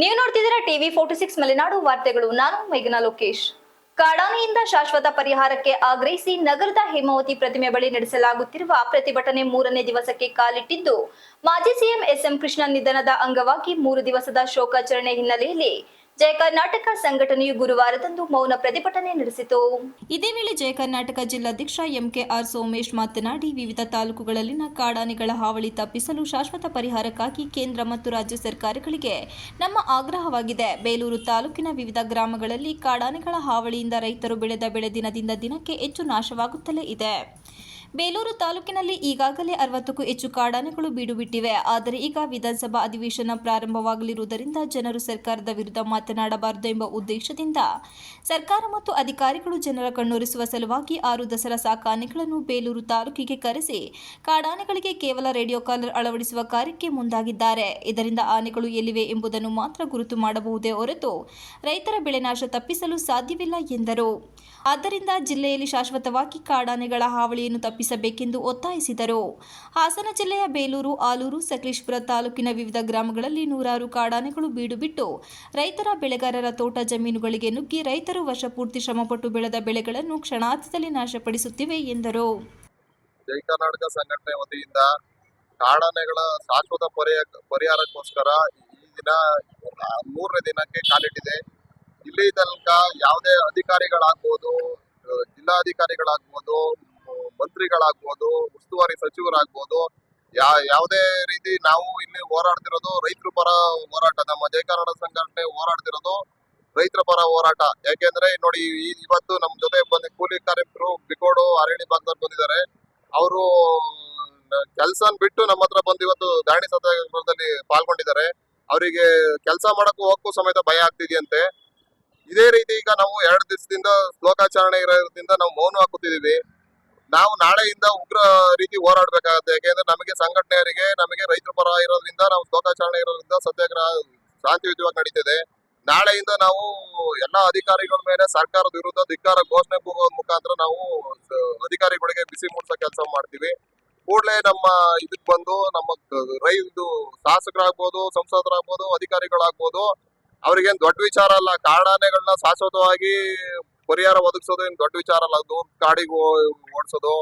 ನೀವು ನೋಡ್ತಿದ್ದೀರಾ TV forty six Malenadu ವಾರ್ತೆಗಳು. ನಾನು ಮೇಘನಾ ಲೋಕೇಶ್. ಕಾಡಾನೆಯಿಂದ ಶಾಶ್ವತ ಪರಿಹಾರಕ್ಕೆ ಆಗ್ರಹಿಸಿ ನಗರದ ಹೇಮಾವತಿ ಪ್ರತಿಮೆ ಬಳಿ ನಡೆಸಲಾಗುತ್ತಿರುವ ಪ್ರತಿಭಟನೆ ಮೂರನೇ ದಿವಸಕ್ಕೆ ಕಾಲಿಟ್ಟಿದ್ದು, ಮಾಜಿ ಸಿಎಂ ಎಸ್ಎಂ ಕೃಷ್ಣ ನಿಧನದ ಅಂಗವಾಗಿ ಮೂರು ದಿವಸದ ಶೋಕಾಚರಣೆ ಹಿನ್ನೆಲೆಯಲ್ಲಿ ಜಯ ಕರ್ನಾಟಕ ಸಂಘಟನೆಯು ಗುರುವಾರದಂದು ಮೌನ ಪ್ರತಿಭಟನೆ ನಡೆಸಿತು. ಇದೇ ವೇಳೆ ಜಯ ಕರ್ನಾಟಕ ಜಿಲ್ಲಾಧ್ಯಕ್ಷ ಎಂಕೆಆರ್ ಸೋಮೇಶ್ ಮಾತನಾಡಿ, ವಿವಿಧ ತಾಲೂಕುಗಳಲ್ಲಿನ ಕಾಡಾನೆಗಳ ಹಾವಳಿ ತಪ್ಪಿಸಲು ಶಾಶ್ವತ ಪರಿಹಾರಕ್ಕಾಗಿ ಕೇಂದ್ರ ಮತ್ತು ರಾಜ್ಯ ಸರ್ಕಾರಗಳಿಗೆ ನಮ್ಮ ಆಗ್ರಹವಾಗಿದೆ. ಬೇಲೂರು ತಾಲೂಕಿನ ವಿವಿಧ ಗ್ರಾಮಗಳಲ್ಲಿ ಕಾಡಾನೆಗಳ ಹಾವಳಿಯಿಂದ ರೈತರು ಬೆಳೆದ ಬೆಳೆ ದಿನದಿಂದ ದಿನಕ್ಕೆ ಹೆಚ್ಚು ನಾಶವಾಗುತ್ತಲೇ ಇದೆ. ಬೇಲೂರು ತಾಲೂಕಿನಲ್ಲಿ ಈಗಾಗಲೇ ಅರವತ್ತಕ್ಕೂ ಹೆಚ್ಚು ಕಾಡಾನೆಗಳು ಬೀಡು ಬಿಟ್ಟಿವೆ ಆದರೆ ಈಗ ವಿಧಾನಸಭಾ ಅಧಿವೇಶನ ಪ್ರಾರಂಭವಾಗಲಿರುವುದರಿಂದ ಜನರು ಸರ್ಕಾರದ ವಿರುದ್ಧ ಮಾತನಾಡಬಾರದು ಎಂಬ ಉದ್ದೇಶದಿಂದ ಸರ್ಕಾರ ಮತ್ತು ಅಧಿಕಾರಿಗಳು ಜನರ ಕಣ್ಣೊರೆಸುವ ಸಲುವಾಗಿ ಆರು ದಸರಾ ಸಾಕಾನೆಗಳನ್ನು ಬೇಲೂರು ತಾಲೂಕಿಗೆ ಕರೆಸಿ ಕಾಡಾನೆಗಳಿಗೆ ಕೇವಲ ರೇಡಿಯೋ ಕಾಲರ್ ಅಳವಡಿಸುವ ಕಾರ್ಯಕ್ಕೆ ಮುಂದಾಗಿದ್ದಾರೆ. ಇದರಿಂದ ಆನೆಗಳು ಎಲ್ಲಿವೆ ಎಂಬುದನ್ನು ಮಾತ್ರ ಗುರುತು ಮಾಡಬಹುದೇ ಹೊರತು ರೈತರ ಬೆಳೆ ನಾಶ ತಪ್ಪಿಸಲು ಸಾಧ್ಯವಿಲ್ಲ ಎಂದರು. ಆದ್ದರಿಂದ ಜಿಲ್ಲೆಯಲ್ಲಿ ಶಾಶ್ವತವಾಗಿ ಕಾಡಾನೆಗಳ ಹಾವಳಿಯನ್ನು ತಪ್ಪಿಸಬೇಕೆಂದು ಒತ್ತಾಯಿಸಿದರು. ಹಾಸನ ಜಿಲ್ಲೆಯ ಬೇಲೂರು, ಆಲೂರು, ಸಕಲೇಶ್ಪುರ ತಾಲೂಕಿನ ವಿವಿಧ ಗ್ರಾಮಗಳಲ್ಲಿ ನೂರಾರು ಕಾಡಾನೆಗಳು ಬೀಡು ಬಿಟ್ಟು ರೈತರ ಬೆಳೆಗಾರರ ತೋಟ ಜಮೀನುಗಳಿಗೆ ನುಗ್ಗಿ ರೈತರು ವರ್ಷಪೂರ್ತಿ ಶ್ರಮಪಟ್ಟು ಬೆಳೆದ ಬೆಳೆಗಳನ್ನು ಕ್ಷಣಾರ್ಥದಲ್ಲಿ ನಾಶಪಡಿಸುತ್ತಿವೆ ಎಂದರು. ಜೈ ಕರ್ನಾಟಕ ಸಂಘಟನೆ ವತಿಯಿಂದ ಕಾಡಾನೆಗಳ ಶಾಶ್ವತ ಪರಿಹಾರ ಪರಿಹಾರಕ್ಕೋಸ್ಕರ ಈ ದಿನ, ಮೂರನೇ ದಿನಕ್ಕೆ ಕಾಲಿಟ್ಟಿದೆ. ಇಲ್ಲಿ ತನಕ ಯಾವುದೇ ಅಧಿಕಾರಿಗಳಾಗ್ಬೋದು, ಜಿಲ್ಲಾಧಿಕಾರಿಗಳಾಗ್ಬೋದು ಮಂತ್ರಿಗಳಾಗ್ಬೋದು, ಉಸ್ತುವಾರಿ ಸಚಿವರಾಗ್ಬೋದು, ಯಾ, ಯಾವುದೇ ರೀತಿ ನಾವು ಇಲ್ಲಿ ಹೋರಾಡ್ತಿರೋದು ರೈತರ ಪರ ಹೋರಾಟ, ನಮ್ಮ ಜೈ ಕರ್ನಾಟಕ ಸಂಘಟನೆ ಹೋರಾಡ್ತಿರೋದು ರೈತರ ಪರ ಹೋರಾಟ. ಯಾಕೆಂದ್ರೆ ನೋಡಿ ಇವತ್ತು ನಮ್ಮ ಜೊತೆ ಬಂದ ಕೂಲಿ ಕಾರ್ಮಿಕರು ಬಿಕೋಡು ಅರಳಿ ಭಾಗದಲ್ಲಿ ಬಂದಿದ್ದಾರೆ. ಅವರು ಕೆಲಸ ಬಿಟ್ಟು ನಮ್ಮ ಹತ್ರ ಬಂದು ಇವತ್ತು ದಾಣಿ ಸತ್ಯಾಗ್ರಹದಲ್ಲಿ ಪಾಲ್ಗೊಂಡಿದ್ದಾರೆ. ಅವರಿಗೆ ಕೆಲಸ ಮಾಡಕ್ಕೂ ಹೋಗಕ್ಕೂ ಸಮೇತ ಭಯ ಆಗ್ತಿದೆಯಂತೆ. ಇದೇ ರೀತಿ ಈಗ ನಾವು ಎರಡು ದಿವಸದಿಂದ ಶ್ಲೋಕಾಚರಣೆ ಇರೋದ್ರಿಂದ ನಾವು ಮೌನ ಹಾಕುತ್ತಿದೀವಿ ನಾವು ನಾಳೆಯಿಂದ ಉಗ್ರ ರೀತಿ ಹೋರಾಡಬೇಕಾಗುತ್ತೆ. ಯಾಕೆಂದ್ರೆ ನಮಗೆ ಸಂಘಟನೆಯರಿಗೆ ನಮಗೆ ರೈತರ ಪರ ಇರೋದ್ರಿಂದ, ನಾವು ಶೋಕಾಚರಣೆ ಇರೋದ್ರಿಂದ ಸತ್ಯಾಗ್ರಹ ಶಾಂತಿಯುತವಾಗಿ ನಡೀತದೆ. ನಾಳೆಯಿಂದ ನಾವು ಎಲ್ಲಾ ಅಧಿಕಾರಿಗಳ ಮೇಲೆ ಸರ್ಕಾರದ ವಿರುದ್ಧ ಧಿಕ್ಕಾರ ಘೋಷಣೆ ಕೂಗೋದ್ ಮುಖಾಂತರ ನಾವು ಅಧಿಕಾರಿಗಳಿಗೆ ಬಿಸಿ ಮೂಡಿಸೋ ಕೆಲಸ ಮಾಡ್ತೀವಿ. ಕೂಡಲೇ ನಮ್ಮ ಇದಕ್ ಬಂದು ನಮ್ಮ ಕ- ರೈ ಇದು ಶಾಸಕರಾಗ್ಬೋದು, ಸಂಸದರಾಗ್ಬೋದು, ಅಧಿಕಾರಿಗಳಾಗ್ಬೋದು, ಅವ್ರಿಗೇನ್ ದೊಡ್ಡ ವಿಚಾರ ಅಲ್ಲ. ಕಾರಣಗಳನ್ನ ಶಾಶ್ವತವಾಗಿ ಪರಿಹಾರ ಒದಗಿಸೋದು ಏನ್ ದೊಡ್ಡ ವಿಚಾರ ಅಲ್ಲ ದೂರ ಕಾಡಿಗೆ ಓಡಿಸೋದು,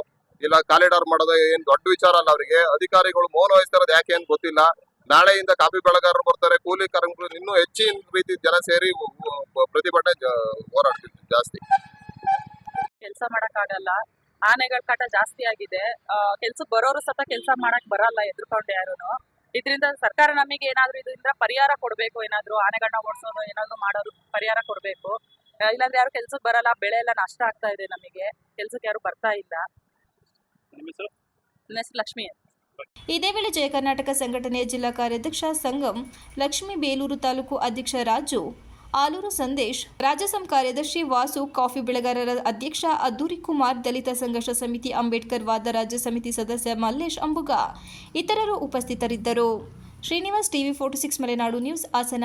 ಇಲ್ಲ ಕಾಲಿಡಾರ್ ಮಾಡೋದು ಏನ್ ದೊಡ್ಡ ವಿಚಾರ ಅಲ್ಲ ಅವರಿಗೆ. ಅಧಿಕಾರಿಗಳು ಮೌನ ವಹಿಸ್ತಾರದು ಯಾಕೆ ಏನ್ ಗೊತ್ತಿಲ್ಲ. ನಾಳೆಯಿಂದ ಕಾಫಿ ಬೆಳೆಗಾರರು ಬರ್ತಾರೆ, ಕೂಲಿ ಕಾರ್ಮಿಕರು ಇನ್ನೂ ಹೆಚ್ಚಿನ ರೀತಿ ಜನ ಸೇರಿ ಪ್ರತಿಭಟನೆ ಹೋರಾಡ್ತಿದ್ರು ಜಾಸ್ತಿ. ಕೆಲಸ ಮಾಡಕ್ಕಾಗಲ್ಲ. ಆನೆಗಳ ಕಾಟ ಜಾಸ್ತಿ ಆಗಿದೆ. ಕೆಲ್ಸಕ್ಕೆ ಬರೋರು ಸತ ಕೆಲಸ ಮಾಡಕ್ ಬರಲ್ಲ ಎದ್ರುಕೊಂಡು ಯಾರುನು. ಇದರಿಂದ ಸರ್ಕಾರ ನಮಗೆ ಏನಾದ್ರು ಇದರಿಂದ ಪರಿಹಾರ ಕೊಡಬೇಕು, ಏನಾದ್ರು ಆನೆಗಳನ್ನ ಓಡಿಸೋದು, ಏನಾದ್ರು ಮಾಡೋದು ಪರಿಹಾರ ಕೊಡ್ಬೇಕು. ಇಲ್ಲಾಂದ್ರೆ ಯಾರು ಕೆಲ್ಸಕ್ಕೆ ಬರಲ್ಲ ಬೆಳೆ ಎಲ್ಲ ನಷ್ಟ ಆಗ್ತಾ ಇದೆ ನಮಗೆ. ಕೆಲ್ಸಕ್ಕೆ ಯಾರು ಬರ್ತಾ ಇಲ್ಲ. ನನ್ನ ಹೆಸರು? ಲಕ್ಷ್ಮಿ ಅಂತ. ಇದೇ ವೇಳೆ ಜಯ ಕರ್ನಾಟಕ ಸಂಘಟನೆಯ ಜಿಲ್ಲಾ ಕಾರ್ಯಾಧ್ಯಕ್ಷ ಸಂಗಮ್ ಲಕ್ಷ್ಮೀ ಬೇಲೂರು ತಾಲೂಕು ಅಧ್ಯಕ್ಷ ರಾಜು ಆಲೂರು ಸಂದೇಶ್ ರಾಜ್ಯ ಸಂ ಕಾರ್ಯದರ್ಶಿ ವಾಸು ಕಾಫಿ ಬೆಳೆಗಾರರ ಅಧ್ಯಕ್ಷ ಅದ್ದೂರಿ ಕುಮಾರ್ ದಲಿತ ಸಂಘರ್ಷ ಸಮಿತಿ ಅಂಬೇಡ್ಕರ್ ವಾದ ರಾಜ್ಯ ಸಮಿತಿ ಸದಸ್ಯ ಮಲ್ಲೇಶ್ ಅಂಬುಗ ಇತರರು ಉಪಸ್ಥಿತರಿದ್ದರು. Srinivas TV forty six Malenadu news Hassan.